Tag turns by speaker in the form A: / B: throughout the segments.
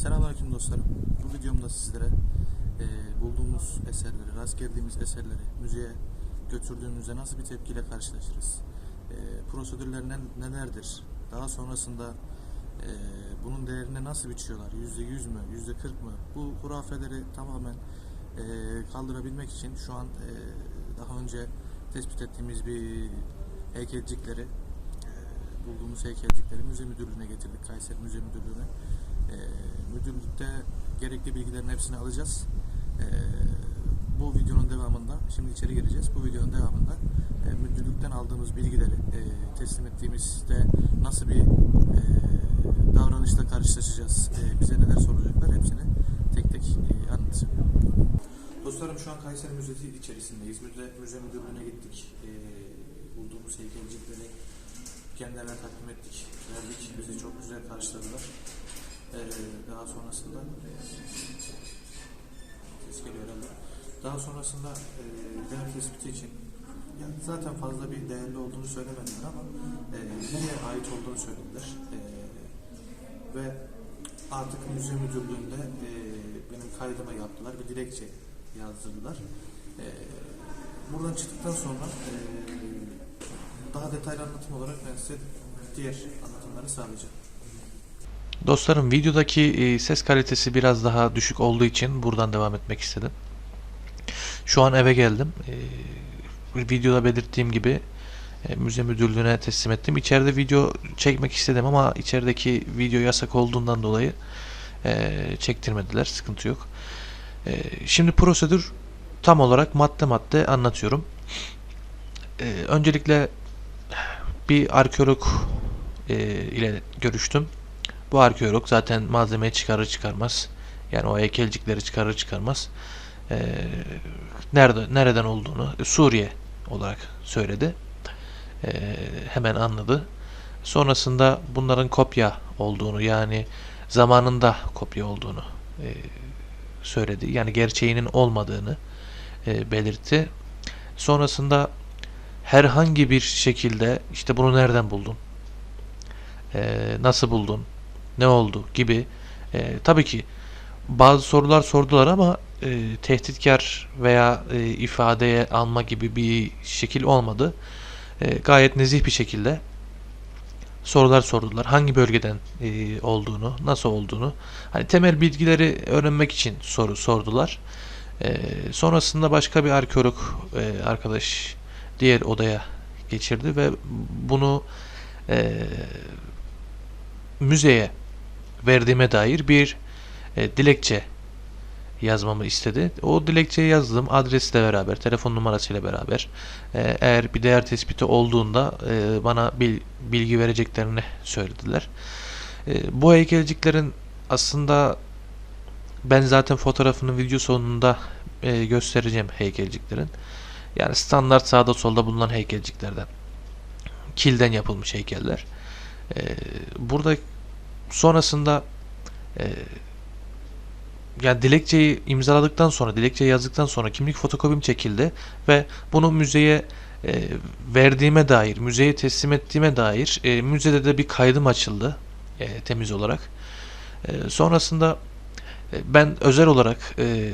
A: Selamünaleyküm dostlarım. Bu videomda sizlere e, bulduğumuz eserleri, rast geldiğimiz eserleri müzeye götürdüğümüzde nasıl bir tepkiyle karşılaşırız? E, prosedürler ne- nelerdir? Daha sonrasında e, bunun değerini nasıl biçiyorlar? Yüzde yüz mü? Yüzde kırk mı? Bu hurafeleri tamamen e, kaldırabilmek için şu an e, daha önce tespit ettiğimiz bir heykelcikleri e, bulduğumuz heykelcikleri müze müdürlüğüne getirdik. Kayseri Müze Müdürlüğü'ne. E, müdürlükte gerekli bilgilerin hepsini alacağız. E, bu videonun devamında, şimdi içeri gireceğiz. Bu videonun devamında e, müdürlükten aldığımız bilgileri e, teslim ettiğimizde nasıl bir e, davranışla karşılaşacağız, bize neler soracaklar hepsini tek tek e, anlatacağım. Dostlarım şu an Kayseri Müzesi içerisindeyiz. Müze, müze müdürlüğüne gittik. Bulduğumuz heykelcikleri kendilerine takdim ettik. Verdik. Bizi çok güzel karşıladılar. E, daha sonrasında ses geliyor herhalde. Daha sonrasında e, değer tespiti için yani zaten fazla bir değerli olduğunu söylemediler ama e, nereye ait olduğunu söylediler. E, ve artık müze müdürlüğünde e, benim kaydımı yaptılar. Bir dilekçe yazdırdılar. E, buradan çıktıktan sonra e, daha detaylı anlatım olarak ben size diğer anlatımları sağlayacağım.
B: Dostlarım videodaki e, ses kalitesi biraz daha düşük olduğu için buradan devam etmek istedim. Şu an eve geldim. E, videoda belirttiğim gibi e, müze müdürlüğüne teslim ettim. İçeride video çekmek istedim ama içerideki video yasak olduğundan dolayı çektirmediler. Sıkıntı yok. Şimdi prosedür tam olarak madde madde anlatıyorum. Öncelikle bir arkeolog ile görüştüm. Bu arkeolog zaten malzemeyi çıkarır çıkarmaz yani o heykelcikleri çıkarır çıkarmaz eee, nerede nereden olduğunu e, Suriye olarak söyledi. Eee, hemen anladı. Sonrasında bunların kopya olduğunu yani zamanında kopya olduğunu eee, söyledi. Yani gerçeğinin olmadığını eee, belirtti. Sonrasında herhangi bir şekilde işte bunu nereden buldun? Eee, nasıl buldun? Ne oldu gibi e, tabii ki bazı sorular sordular ama e, tehditkar veya e, ifadeye alma gibi bir şekil olmadı. E, gayet nezih bir şekilde sorular sordular. Hangi bölgeden e, olduğunu, nasıl olduğunu, hani temel bilgileri öğrenmek için soru sordular. E, sonrasında başka bir arkeolog e, arkadaş diğer odaya geçirdi ve bunu e, müzeye verdiğime dair bir e, dilekçe yazmamı istedi. O dilekçeyi yazdım adresle beraber, telefon numarasıyla beraber. E, eğer bir değer tespiti olduğunda e, bana bil, bilgi vereceklerini söylediler. E, bu heykelciklerin aslında ben zaten fotoğrafını video sonunda e, göstereceğim heykelciklerin. Yani standart sağda solda bulunan heykelciklerden. Kilden yapılmış heykeller. E, burada sonrasında e, yani dilekçeyi imzaladıktan sonra, dilekçeyi yazdıktan sonra kimlik fotokopim çekildi ve bunu müzeye e, verdiğime dair, müzeye teslim ettiğime dair e, müzede de bir kaydım açıldı e, temiz olarak. E, sonrasında e, ben özel olarak e,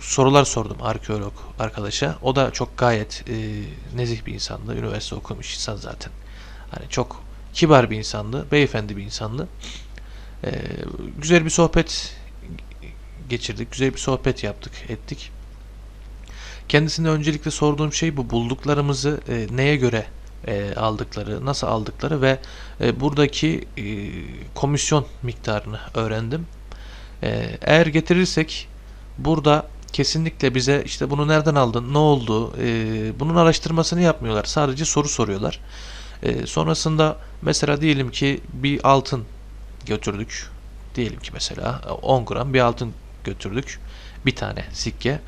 B: sorular sordum arkeolog arkadaşa. O da çok gayet e, nezih bir insandı. Üniversite okumuş insan zaten. Hani çok kibar bir insandı, beyefendi bir insandı. Ee, güzel bir sohbet geçirdik, güzel bir sohbet yaptık, ettik. Kendisine öncelikle sorduğum şey bu bulduklarımızı e, neye göre e, aldıkları, nasıl aldıkları ve e, buradaki e, komisyon miktarını öğrendim. E, eğer getirirsek burada kesinlikle bize işte bunu nereden aldın, ne oldu, e, bunun araştırmasını yapmıyorlar. Sadece soru soruyorlar. E, sonrasında mesela diyelim ki bir altın götürdük. Diyelim ki mesela 10 gram bir altın götürdük. Bir tane sikke.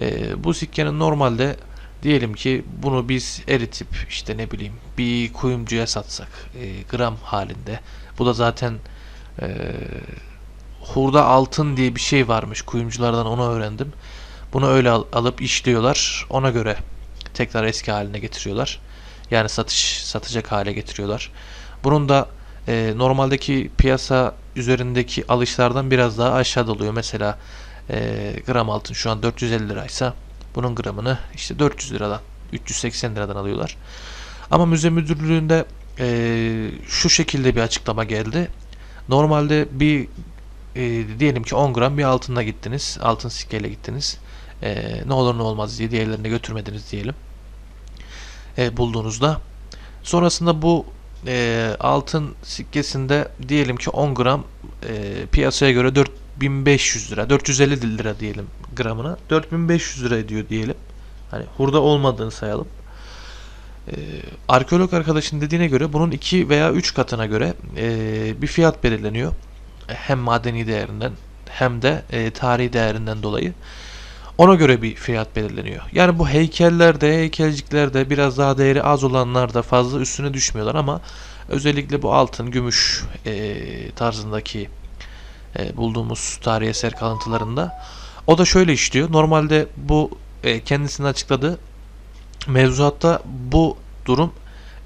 B: E, bu sikkenin normalde diyelim ki bunu biz eritip işte ne bileyim bir kuyumcuya satsak e, gram halinde. Bu da zaten e, hurda altın diye bir şey varmış. Kuyumculardan onu öğrendim. Bunu öyle al- alıp işliyorlar. Ona göre tekrar eski haline getiriyorlar. Yani satış satacak hale getiriyorlar. Bunun da e, normaldeki piyasa üzerindeki alışlardan biraz daha aşağıda oluyor. Mesela e, gram altın şu an 450 liraysa bunun gramını işte 400 liradan 380 liradan alıyorlar. Ama müze müdürlüğünde e, şu şekilde bir açıklama geldi. Normalde bir e, diyelim ki 10 gram bir altınla gittiniz. Altın sikkeyle gittiniz. E, ne olur ne olmaz diye diğerlerine götürmediniz diyelim. E, bulduğunuzda. Sonrasında bu e, altın sikkesinde diyelim ki 10 gram e, piyasaya göre 4500 lira 450 lira diyelim gramına 4500 lira ediyor diyelim. Hani hurda olmadığını sayalım. Ee, arkeolog arkadaşın dediğine göre bunun 2 veya 3 katına göre e, bir fiyat belirleniyor. Hem madeni değerinden hem de e, tarihi değerinden dolayı. Ona göre bir fiyat belirleniyor. Yani bu heykellerde, heykelciklerde biraz daha değeri az olanlar da fazla üstüne düşmüyorlar ama özellikle bu altın, gümüş e, tarzındaki e, bulduğumuz tarihi eser kalıntılarında o da şöyle işliyor. Normalde bu e, kendisinin açıkladığı mevzuatta bu durum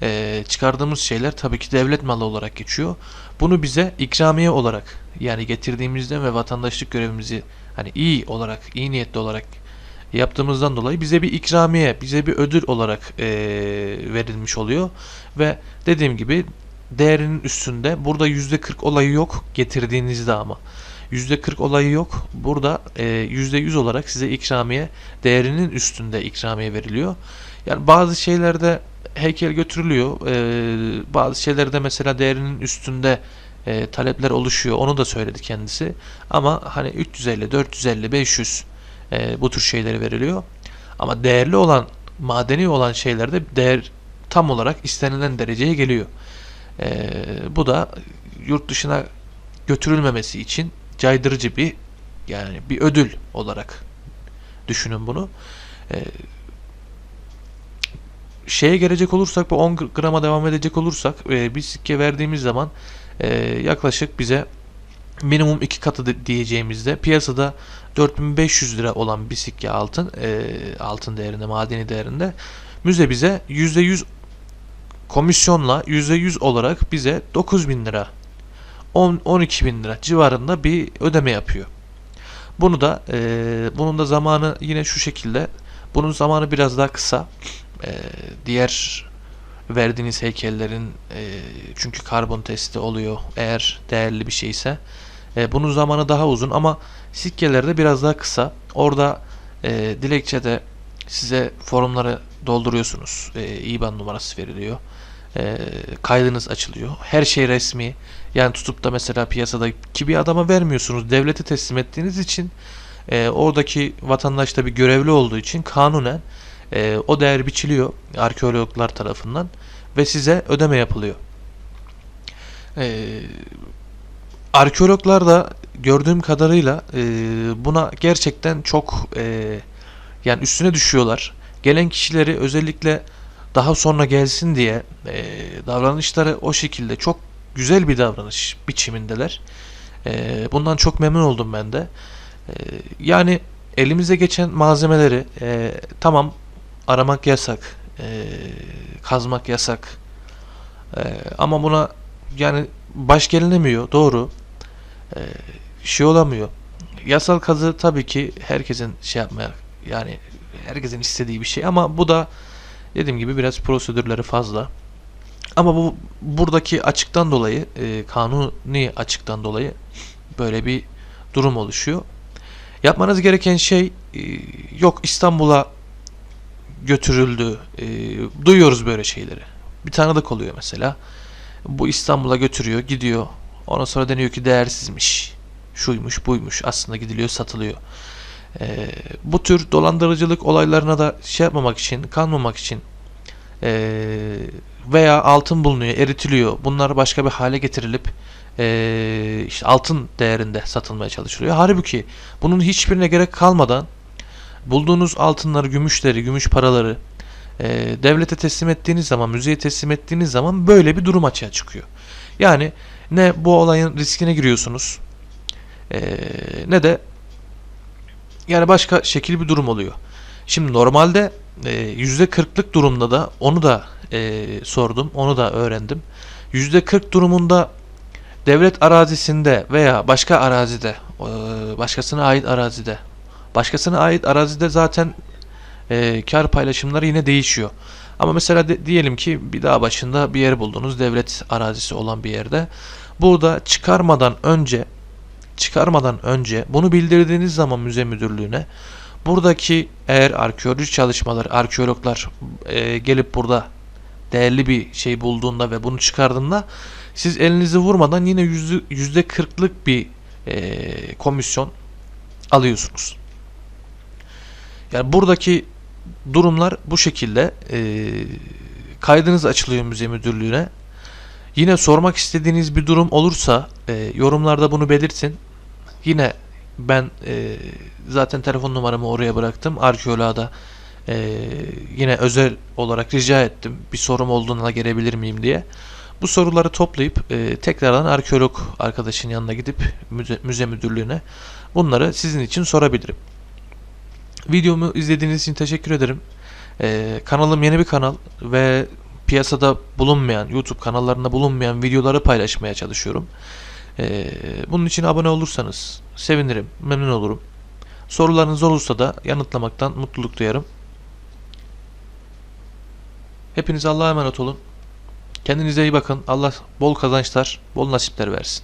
B: e, çıkardığımız şeyler tabii ki devlet malı olarak geçiyor. Bunu bize ikramiye olarak yani getirdiğimizden ve vatandaşlık görevimizi hani iyi olarak, iyi niyetli olarak yaptığımızdan dolayı bize bir ikramiye, bize bir ödül olarak e, verilmiş oluyor. Ve dediğim gibi değerinin üstünde burada %40 olayı yok getirdiğinizde ama. %40 olayı yok. Burada e, %100 olarak size ikramiye değerinin üstünde ikramiye veriliyor. Yani bazı şeylerde heykel götürülüyor. E, bazı şeylerde mesela değerinin üstünde e, talepler oluşuyor. Onu da söyledi kendisi. Ama hani 350, 450, 500 e, bu tür şeyleri veriliyor. Ama değerli olan, madeni olan şeylerde değer tam olarak istenilen dereceye geliyor. E, bu da yurt dışına götürülmemesi için caydırıcı bir yani bir ödül olarak düşünün bunu. Ee, şeye gelecek olursak bu 10 grama devam edecek olursak e, bir sikke verdiğimiz zaman e, yaklaşık bize minimum iki katı de- diyeceğimizde piyasada 4500 lira olan bir sikke altın e, altın değerinde madeni değerinde müze bize %100 komisyonla %100 olarak bize 9000 lira 10 12 bin lira civarında bir ödeme yapıyor. Bunu da e, bunun da zamanı yine şu şekilde. Bunun zamanı biraz daha kısa. E, diğer verdiğiniz heykellerin e, çünkü karbon testi oluyor eğer değerli bir şeyse. E, bunun zamanı daha uzun ama sikkelerde biraz daha kısa. Orada e, dilekçede size formları dolduruyorsunuz. E, IBAN numarası veriliyor. E, kaydınız açılıyor. Her şey resmi. Yani tutup da mesela piyasadaki bir adama vermiyorsunuz. Devlete teslim ettiğiniz için e, oradaki vatandaş da bir görevli olduğu için kanunen e, o değer biçiliyor arkeologlar tarafından ve size ödeme yapılıyor. E, arkeologlar da gördüğüm kadarıyla e, buna gerçekten çok e, yani üstüne düşüyorlar. Gelen kişileri özellikle daha sonra gelsin diye e, davranışları o şekilde çok güzel bir davranış biçimindeler. E, bundan çok memnun oldum ben de. E, yani elimize geçen malzemeleri e, tamam aramak yasak, e, kazmak yasak. E, ama buna yani baş gelinemiyor doğru. E, şey olamıyor. Yasal kazı tabii ki herkesin şey yapmaya yani herkesin istediği bir şey ama bu da dediğim gibi biraz prosedürleri fazla. Ama bu buradaki açıktan dolayı, e, kanuni açıktan dolayı böyle bir durum oluşuyor. Yapmanız gereken şey e, yok İstanbul'a götürüldü. E, duyuyoruz böyle şeyleri. Bir tanıdık oluyor mesela. Bu İstanbul'a götürüyor, gidiyor. Ondan sonra deniyor ki değersizmiş. Şuymuş, buymuş. Aslında gidiliyor, satılıyor. E, bu tür dolandırıcılık olaylarına da şey yapmamak için, kanmamak için e, veya altın bulunuyor, eritiliyor. Bunlar başka bir hale getirilip e, işte altın değerinde satılmaya çalışılıyor. Halbuki bunun hiçbirine gerek kalmadan bulduğunuz altınları, gümüşleri, gümüş paraları e, devlete teslim ettiğiniz zaman, müzeye teslim ettiğiniz zaman böyle bir durum açığa çıkıyor. Yani ne bu olayın riskine giriyorsunuz e, ne de yani başka şekil bir durum oluyor. Şimdi normalde e, %40'lık durumda da onu da e, sordum, onu da öğrendim. %40 durumunda devlet arazisinde veya başka arazide, e, başkasına ait arazide, başkasına ait arazide zaten e, kar paylaşımları yine değişiyor. Ama mesela de- diyelim ki bir dağ başında bir yer buldunuz, devlet arazisi olan bir yerde. Burada çıkarmadan önce çıkarmadan önce bunu bildirdiğiniz zaman müze müdürlüğüne buradaki eğer arkeolojik çalışmalar, arkeologlar e, gelip burada değerli bir şey bulduğunda ve bunu çıkardığında siz elinizi vurmadan yine yüzde, yüzde kırklık bir e, komisyon alıyorsunuz. Yani buradaki durumlar bu şekilde e, kaydınız açılıyor müze müdürlüğüne. Yine sormak istediğiniz bir durum olursa e, yorumlarda bunu belirtin. Yine ben e, zaten telefon numaramı oraya bıraktım. Arkeoloğa da e, yine özel olarak rica ettim. Bir sorum olduğunda gelebilir miyim diye. Bu soruları toplayıp e, tekrardan arkeolog arkadaşın yanına gidip müze, müze müdürlüğüne bunları sizin için sorabilirim. Videomu izlediğiniz için teşekkür ederim. E, kanalım yeni bir kanal ve piyasada bulunmayan, YouTube kanallarında bulunmayan videoları paylaşmaya çalışıyorum. Ee, bunun için abone olursanız sevinirim, memnun olurum. Sorularınız olursa da yanıtlamaktan mutluluk duyarım. Hepiniz Allah'a emanet olun. Kendinize iyi bakın. Allah bol kazançlar, bol nasipler versin.